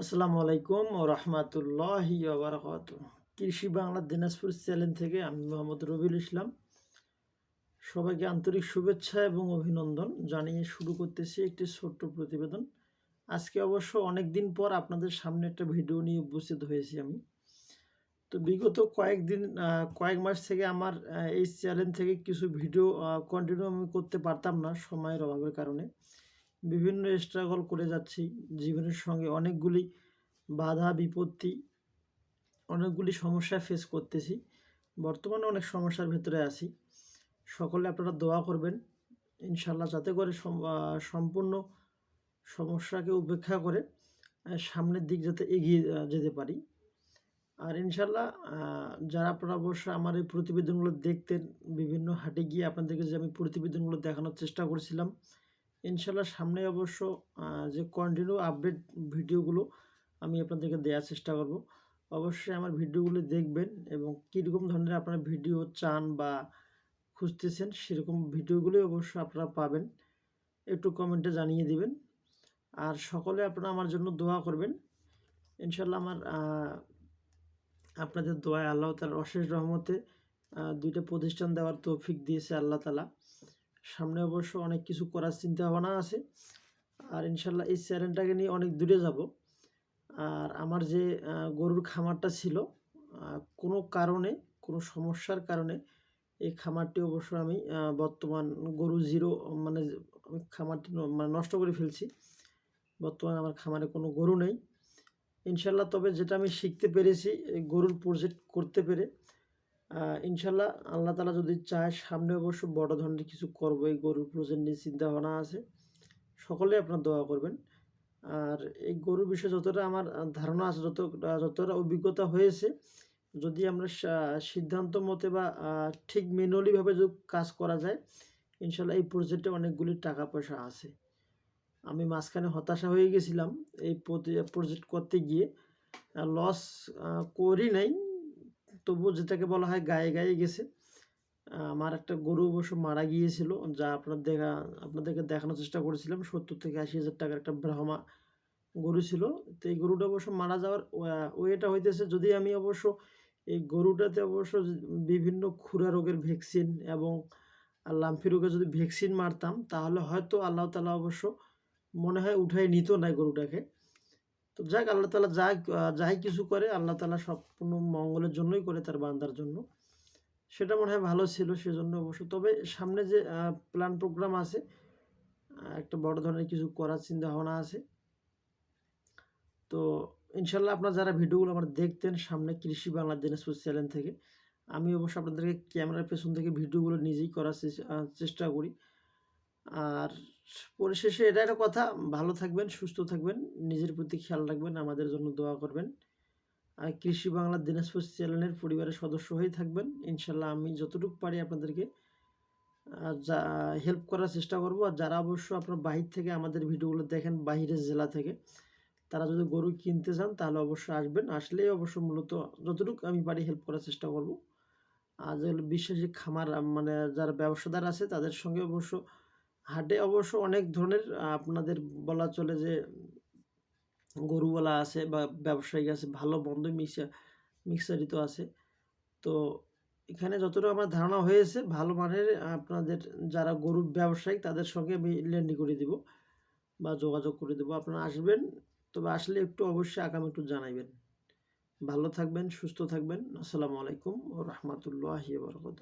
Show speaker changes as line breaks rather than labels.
আসসালামু আলাইকুম ও রহমাতুল্লাহি বারাকাত। কৃষি বাংলা দিনাজপুর চ্যানেল থেকে আমি মোহাম্মদ রবিউল ইসলাম। সবাইকে আন্তরিক শুভেচ্ছা এবং অভিনন্দন জানিয়ে শুরু করতেছি একটি ছোট্ট প্রতিবেদন। আজকে অবশ্য অনেক দিন পর আপনাদের সামনে একটা ভিডিও নিয়ে উপস্থিত হয়েছি আমি। তো বিগত কয়েকদিন কয়েক মাস থেকে আমার এই চ্যানেল থেকে কিছু ভিডিও কন্টিনিউ আমি করতে পারতাম না সময়ের অভাবের কারণে। বিভিন্ন স্ট্রাগল করে যাচ্ছি। জীবনের সঙ্গে অনেকগুলি বাধা, বিপত্তি, অনেকগুলি সমস্যা ফেস করতেছি। বর্তমানে অনেক সমস্যার ভেতরে আছি। সকলে আপনারা দোয়া করবেন। ইনশাল্লাহ যাতে করে সম্পূর্ণ সমস্যাকে উপেক্ষা করে সামনের দিক যাতে এগিয়ে যেতে পারি। আর ইনশাল্লাহ যারা আপনারা অবশ্য আমার এই প্রতিবেদনগুলো দেখতেন, বিভিন্ন হাটে গিয়ে আপনাদেরকে যে আমি প্রতিবেদনগুলো দেখানোর চেষ্টা করছিলাম ইনশাল্লাহ সামনে অবশ্য যে কন্টিনিউ আপডেট ভিডিওগুলো আমি আপনাদেরকে দেওয়ার চেষ্টা করব। অবশ্যই আমার ভিডিওগুলো দেখবেন এবং কীরকম ধরনের আপনারা ভিডিও চান বা খুঁজতেছেন সেরকম ভিডিওগুলোই অবশ্য আপনারা পাবেন। একটু কমেন্টে জানিয়ে দিবেন। আর সকলে আপনারা আমার জন্য দোয়া করবেন। ইনশাল্লাহ আমার আপনাদের দোয়ায় আল্লাহ তালার অশেষ রহমতে দুইটা প্রতিষ্ঠান দেওয়ার তৌফিক দিয়েছে আল্লাহ তালা সামনে অবশ্য অনেক কিছু করার চিন্তা ভাবনা আছে। আর ইনশাল্লাহ এই চ্যানেলটাকে নিয়ে অনেক দূরে যাব। আর আমার যে গরুর খামারটা ছিল কোনো কারণে, কোনো সমস্যার কারণে এই খামারটি অবশ্য আমি বর্তমান গরু জিরো মানে খামারটি মানে নষ্ট করে ফেলছি। বর্তমানে আমার খামারে কোনো গরু নেই। ইনশাল্লাহ তবে যেটা আমি শিখতে পেরেছি গরুর প্রজেক্ট করতে পেরে ইনশাল্লাহ আল্লাহ তালা যদি চায় সামনে অবশ্য বড় ধরনের কিছু করব, এই গরুর প্রজেক্ট নিয়ে চিন্তা ভাবনা আছে। সকলে আপনার দোয়া করবেন। আর এই গরুর বিষয়ে যতটা আমার ধারণা আছে, যত, যতটা অভিজ্ঞতা হয়েছে, যদি আমরা সিদ্ধান্ত মতে বা ঠিক মেনুয়ালিভাবে যদি কাজ করা যায়, ইনশাল্লাহ এই প্রজেক্টে অনেকগুলি টাকা পয়সা আছে। আমি মাঝখানে হতাশা হয়ে গেছিলাম এই প্রজেক্ট করতে গিয়ে। লস করি নাই। তবুও যেটাকে বলা হয় গায়ে গায়ে গেছে। আমার একটা গরু অবশ্য মারা গিয়েছিল, যা আপনার দেখা, আপনাদেরকে দেখানোর চেষ্টা করেছিলাম। সত্তর থেকে আশি হাজার টাকার একটা ব্রাহ্মা গরু ছিল। তো এই গরুটা অবশ্য মারা যাওয়ার ওয়েটা হইতেছে যদি আমি অবশ্য এই গরুটাতে অবশ্য বিভিন্ন খুরা রোগের ভ্যাকসিন এবং লাম্ফি রোগে যদি ভ্যাকসিন মারতাম, তাহলে হয়তো আল্লাহ তালা অবশ্য মনে হয় উঠাই নিত না গরুটাকে। তো যাক, আল্লাহ তালা যা যাই কিছু করে, আল্লাহ তালা সম্পূর্ণ মঙ্গলের জন্যই করে তার বান্দার জন্য। সেটা মনে হয় ভালো ছিল সেজন্য অবশ্য। তবে সামনে যে প্ল্যান প্রোগ্রাম আছে একটা বড় ধরনের কিছু করার চিন্তা ভাবনা আছে। তো ইনশাল্লাহ আপনারা যারা ভিডিওগুলো আমার দেখতেন, সামনে কৃষি বাংলা দিনাজপুর চ্যানেল থেকে, আমি অবশ্য আপনাদেরকে ক্যামেরার পেছন থেকে ভিডিওগুলো নিজেই করার চেষ্টা করি। আর পরিশেষে এটা একটা কথা, ভালো থাকবেন, সুস্থ থাকবেন, নিজের প্রতি খেয়াল রাখবেন, আমাদের জন্য দোয়া করবেন। আর কৃষি বাংলা দিনাজপুর চ্যানেলের পরিবারের সদস্য হয়ে থাকবেন। ইনশাল্লাহ আমি যতটুকু পারি আপনাদেরকে যা হেল্প করার চেষ্টা করব। আর যারা অবশ্য আপনার বাহির থেকে আমাদের ভিডিওগুলো দেখেন, বাহিরের জেলা থেকে, তারা যদি গরু কিনতে চান, তাহলে অবশ্যই আসবেন। আসলেই অবশ্য মূলত যতটুকু আমি পারি হেল্প করার চেষ্টা করব। আর যেগুলো বিশ্বাসী খামার মানে যারা ব্যবসাদার আছে, তাদের সঙ্গে অবশ্য হাটে অবশ্য অনেক ধরনের আপনাদের বলা চলে যে, গরুওয়ালা আছে বা ব্যবসায়ী আছে, ভালো মন্দ মিক্সা মিক্সারিত আছে। তো এখানে যতটা আমার ধারণা হয়েছে, ভালো মানের আপনাদের যারা গরু ব্যবসায়ী, তাদের সঙ্গে আমি লেন্ডি করে দিব বা যোগাযোগ করে দেবো। আপনারা আসবেন, তবে আসলে একটু অবশ্যই আগামী একটু জানাইবেন। ভালো থাকবেন, সুস্থ থাকবেন। আসসালামু আলাইকুম ও রহমতুল্লাহ বরকত